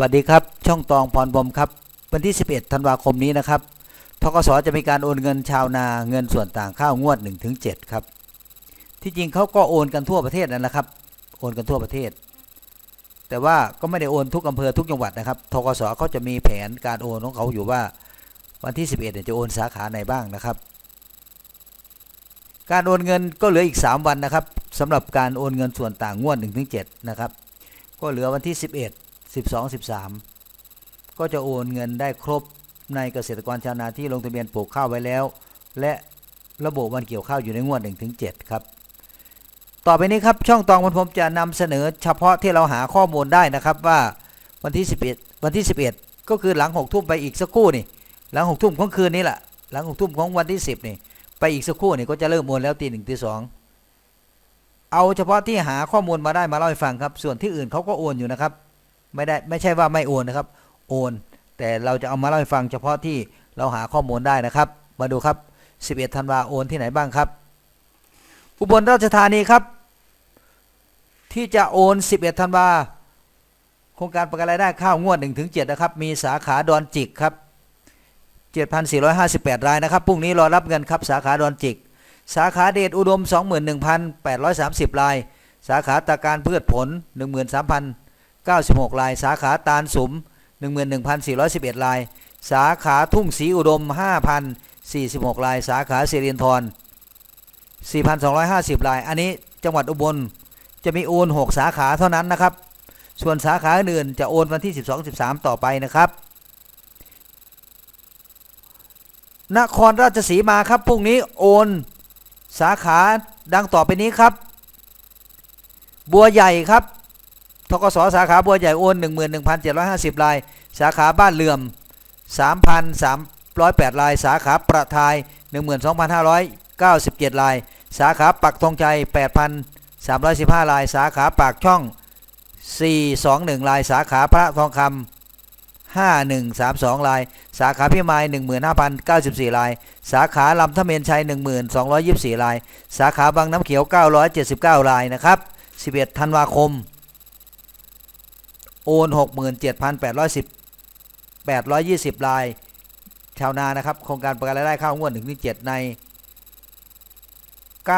วัสดีครับ ช่องตองพรบมครับ วันที่ 11 ธันวาคมนี้นะครับทกสจะมีการโอนเงินชาวนาเงินส่วนต่างข้าวงวด 1-7 ครับ ที่จริงเขาก็โอนกันทั่วประเทศนั่นแหละครับ โอนกันทั่วประเทศ แต่ว่าก็ไม่ได้โอนทุกอำเภอทุกจังหวัดนะครับทกสเขาจะมีแผนการโอนของเขาอยู่ว่า วันที่ 11เนี่ยจะโอนสาขาไหนบ้างนะครับ การโอนเงินก็เหลืออีก 3 วันนะครับสำหรับการโอนเงินส่วนต่างงวด 1-7 นะครับ ก็เหลือวันที่ 11 12 13 ก็จะโอนเงินได้ครบในเกษตรกรชาวนาที่ลงทะเบียนปลูกข้าวไว้แล้ว และระบบวันเกี่ยวข้าวอยู่ในงวด1-7ครับ ต่อไปนี้ครับช่องตองมันผมจะนำเสนอเฉพาะที่เราหาข้อมูลได้นะครับว่าวันที่ 11 วันที่ 11 ก็คือหลัง6ทุ่มไปอีกสักครู่นี่ หลัง6ทุ่มของคืนนี้แหละหลัง6ทุ่มของวันที่ 10นี่ไปอีกสักครู่นี่ก็จะเริ่มโอนแล้วตีหนึ่งตีสองเอาเฉพาะที่หาข้อมูลมาได้มาเล่าให้ฟังครับ ส่วนที่อื่นเขาก็โอนอยู่นะครับ ไม่ได้ไม่ใช่ว่าไม่โอนนะครับ โอน แต่เราจะเอามาเล่าให้ฟังเฉพาะที่เราหาข้อมูลได้นะครับ มาดูครับ 11 ธันวาโอนที่ไหนบ้างครับ อุบลราชธานีครับ ที่จะโอน 11 ธันวาโครงการประกันรายได้ข้าวงวด1-7นะครับ มีสาขาดอนจิกครับ 7,458 รายนะครับพรุ่งนี้รอรับเงินครับสาขาดอนจิก สาขาเดชอุดม 21,830 ราย สาขาตะการพืชผล 96 ราย สาขาตาลสุม 11,411 ราย สาขาทุ่งศรีอุดม 5,046 ราย สาขาสิรินธร4,250 ราย อันนี้จังหวัดอุบลจะมีโอน 6 สาขาเท่านั้นนะครับ ส่วนสาขาอื่นจะโอนวันที่ 12-13 ต่อไปนะครับ นครราชสีมาครับพรุ่งนี้โอนสาขาดังต่อไปนี้ครับ บัวใหญ่ครับ กสสาขาบัวใหญ่โอน11,750ราย สาขาบ้านเหลื่อม 3,308ราย สาขาประทาย 12,597ราย สาขาปักธงชัย8,315ราย สาขาปากช่อง 421ราย สาขาพระทองคำ5132ราย สาขาพิมาย 15,094ราย สาขาลำทะเมนชัย 1224ราย สาขาบางน้ำเขียว 979รายนะครับ 11 ธันวาคม โอน67,810 820 ราย ชาวนานะครับ โครงการประกันรายได้ข้าวงวด1ถึง7ใน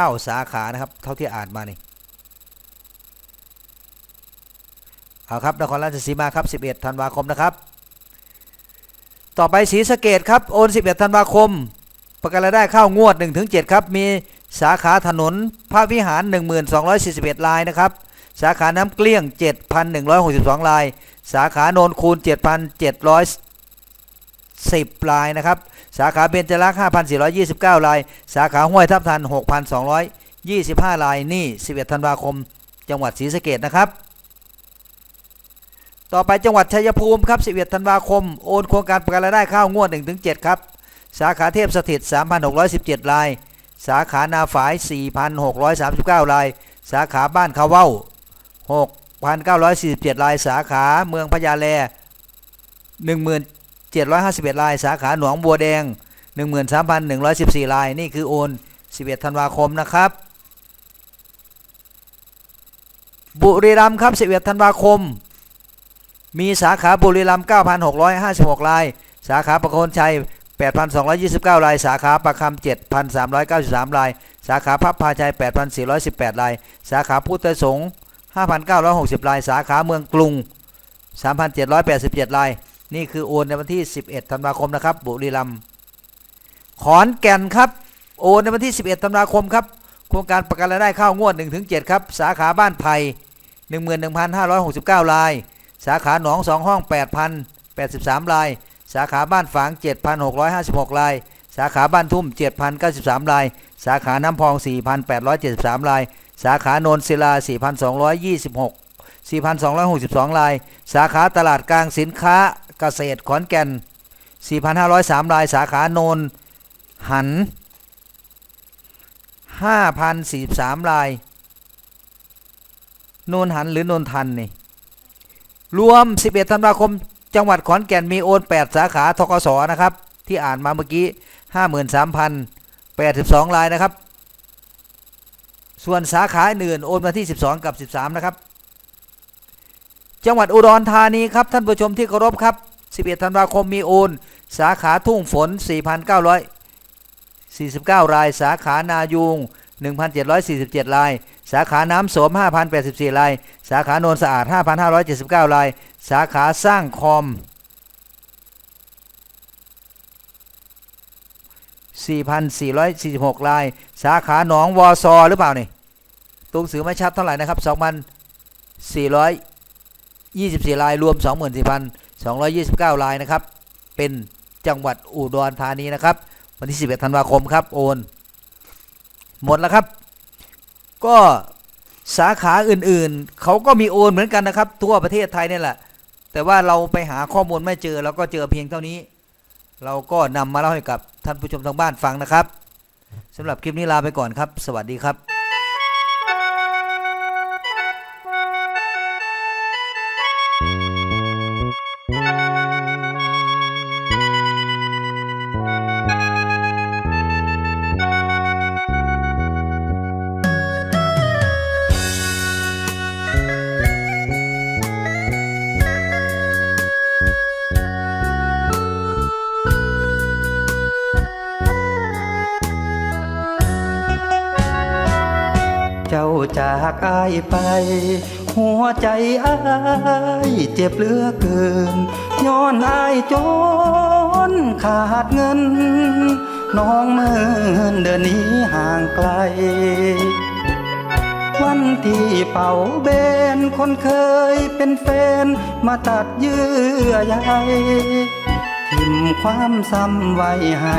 9 สาขานะครับ เท่าที่อ่านมานี่เอาครับนครราชสีมาครับ 11 ธันวาคมนะครับ ต่อไปศรีสะเกดครับ โอน 11 ธันวาคม ประกันรายได้ข้าวงวด 1-7 ครับ มีสาขาถนนพระวิหาร 1241รายนะครับ สาขาน้ำเกลี้ยง 7,162 ราย สาขาโนนคูณ 7,710 รายนะครับ สาขาเบญจรักษ์5,429 ราย สาขาห้วยทับทัน 6,225 ราย นี่ 11 ธันวาคม จังหวัดศรีสะเกดนะครับ ต่อไปจังหวัดชัยภูมิครับ 11 ธันวาคม โอนโครงการประกันรายได้ข้าวงวด 1-7 ครับ สาขาเทพสถิต 3,617 ราย สาขานาฝาย 4,639 ราย สาขาบ้านเขาเว้า 6,947 รายสาขาเมืองพญาแล 1,751 รายสาขาหนองบัวแดง 13,114 ราย นี่คือโอน 11 ธันวาคมนะครับ บุรีรัมย์ครับ 11 ธันวาคม มีสาขาบุรีรัมย์ 9,656 ราย สาขาประโคนชัย 8,229 ราย สาขาประคำ7,393 ราย สาขาพับพาชัย 8,418 ราย สาขาพุทธสงฆ์ 5,960 ราย สาขาเมืองกรุง 3,787 ราย นี่คือโอนในวันที่ 11 ธันวาคมนะครับ บุรีรัมย์ขอนแก่นครับ โอนในวันที่ 11 ธันวาคมครับ โครงการประกันรายได้ข้าวงวด 1-7 ครับ สาขาบ้านไผ่11,569 ราย สาขาหนองสองห้อง 8,083 ราย สาขาบ้านฝาง 7,656 ราย สาขาบ้านทุ่ม 7,093 ราย สาขาน้ำพอง 4,873 ราย สาขาโนนศิลา 4,226 4,262 ราย สาขาตลาดกลางสินค้าเกษตรขอนแก่น 4,503 ราย สาขาโนนหัน 5,043 ราย โนนหันหรือโนนทันนี่ รวม 11 ธันวาคม จังหวัดขอนแก่นมีโอน 8 สาขาทกสนะครับ ที่อ่านมาเมื่อกี้ 53,082 รายนะครับ ส่วนสาขาอื่นโอนมาที่ 12 กับ 13 นะครับ จังหวัดอุดรธานีครับท่านผู้ชมที่เคารพครับ 11 ธันวาคมมีโอน สาขาทุ่งฝน 4,949 ราย สาขานายูง1,747 ราย สาขาน้ำโสม 5,084 ราย สาขาโนนสะอาด 5,579 ราย สาขาสร้างคอม4,446 ราย สาขาหนองวอซอหรือเปล่านี่ ตัวหนังสือไม่ชัดเท่าไหร่นะครับ 2,424รายรวม 24,229รายนะครับ เป็นจังหวัดอุดรธานีนะครับ วันที่ 11 ธันวาคมครับโอน หมดแล้วครับ ก็สาขาอื่นๆ เขาก็มีโอนเหมือนกันนะครับ ทั่วประเทศไทยนี่แหละ แต่ว่าเราไปหาข้อมูลไม่เจอเราก็เจอเพียงเท่านี้ เราก็นำมาเล่าให้กับท่านผู้ชมทางบ้านฟังนะครับสำหรับคลิปนี้ลาไปก่อนครับ สวัสดีครับ จากอายไป หัวใจอายเจ็บเหลือเกิน ย้อนอายจนขาดเงิน น้องเมินเดินหนี้ห่างไกล วันที่เป่าเบนคนเคยเป็นแฟน มาตัดเยื่อใยทิมความซ้ำไว้ให้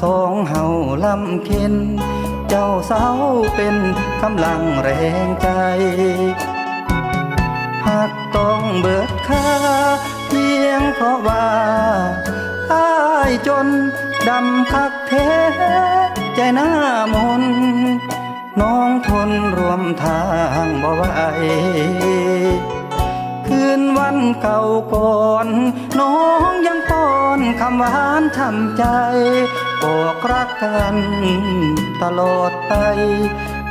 สองเฮาลำเค็นเจ้าเศร้าเป็นกำลังแรงใจหากต้องเบิดค่าเพียงเพราะว่าอายจนดำคักเทใจหน้ามนน้องทนรวมทางบ่ไหวคืนวันเก่าก่อน น้องยังป้อนคำหวานทำใจ บอกรักกันตลอดไป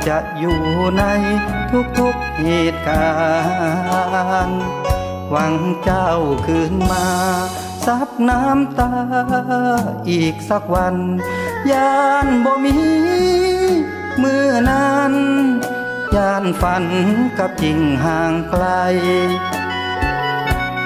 จะอยู่ในทุกๆเหตุการณ์ หวังเจ้าคืนมาซับน้ำตาอีกสักวันยานบ่มีมือนั้นยานฝันกับจริงห่างไกล